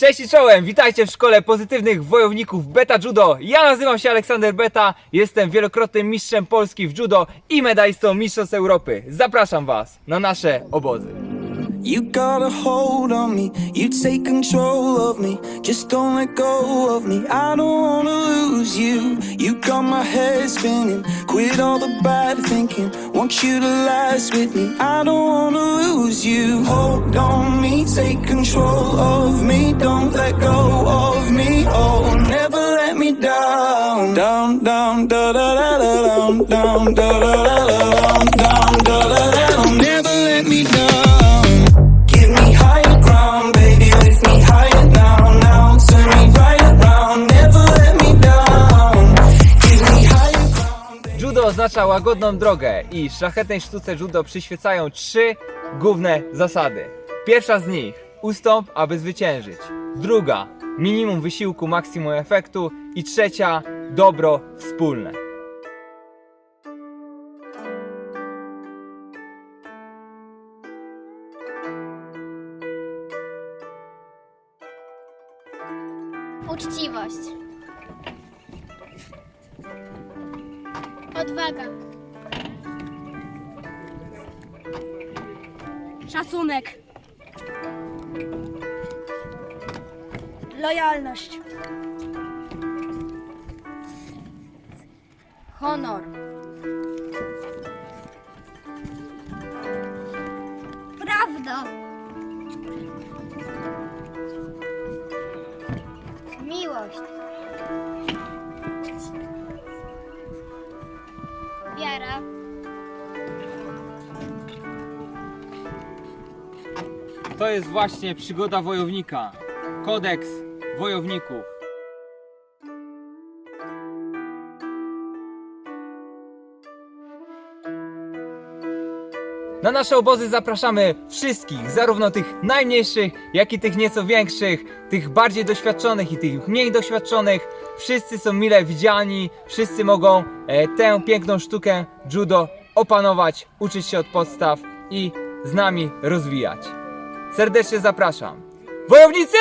Cześć i czołem, witajcie w szkole pozytywnych wojowników Beta Judo. Ja nazywam się Aleksander Beta, jestem wielokrotnym mistrzem Polski w judo i medalistą Mistrzostw Europy. Zapraszam Was na nasze obozy. You got a hold on me, you take control of me. Just don't let go of me. I don't wanna lose you. Got my head spinning. Quit all the bad thinking. Want you to last with me. I don't wanna lose you. Hold on me, take control of me. Don't let go of me. Oh, never let me down. Down, down, da da da da down, down, da da da da down, oznacza łagodną drogę i szlachetnej sztuce judo przyświecają trzy główne zasady. Pierwsza z nich ustąp, aby zwyciężyć. Druga minimum wysiłku, maksimum efektu. I trzecia dobro wspólne. Uczciwość. Odwaga. Szacunek. Lojalność. Honor. Prawda. Miłość. To jest właśnie przygoda wojownika. Kodeks wojowników. Na nasze obozy zapraszamy wszystkich, zarówno tych najmniejszych, jak i tych nieco większych, tych bardziej doświadczonych i tych mniej doświadczonych. Wszyscy są mile widziani, wszyscy mogą e, tę piękną sztukę judo opanować, uczyć się od podstaw i z nami rozwijać. Serdecznie zapraszam. Wojownicy!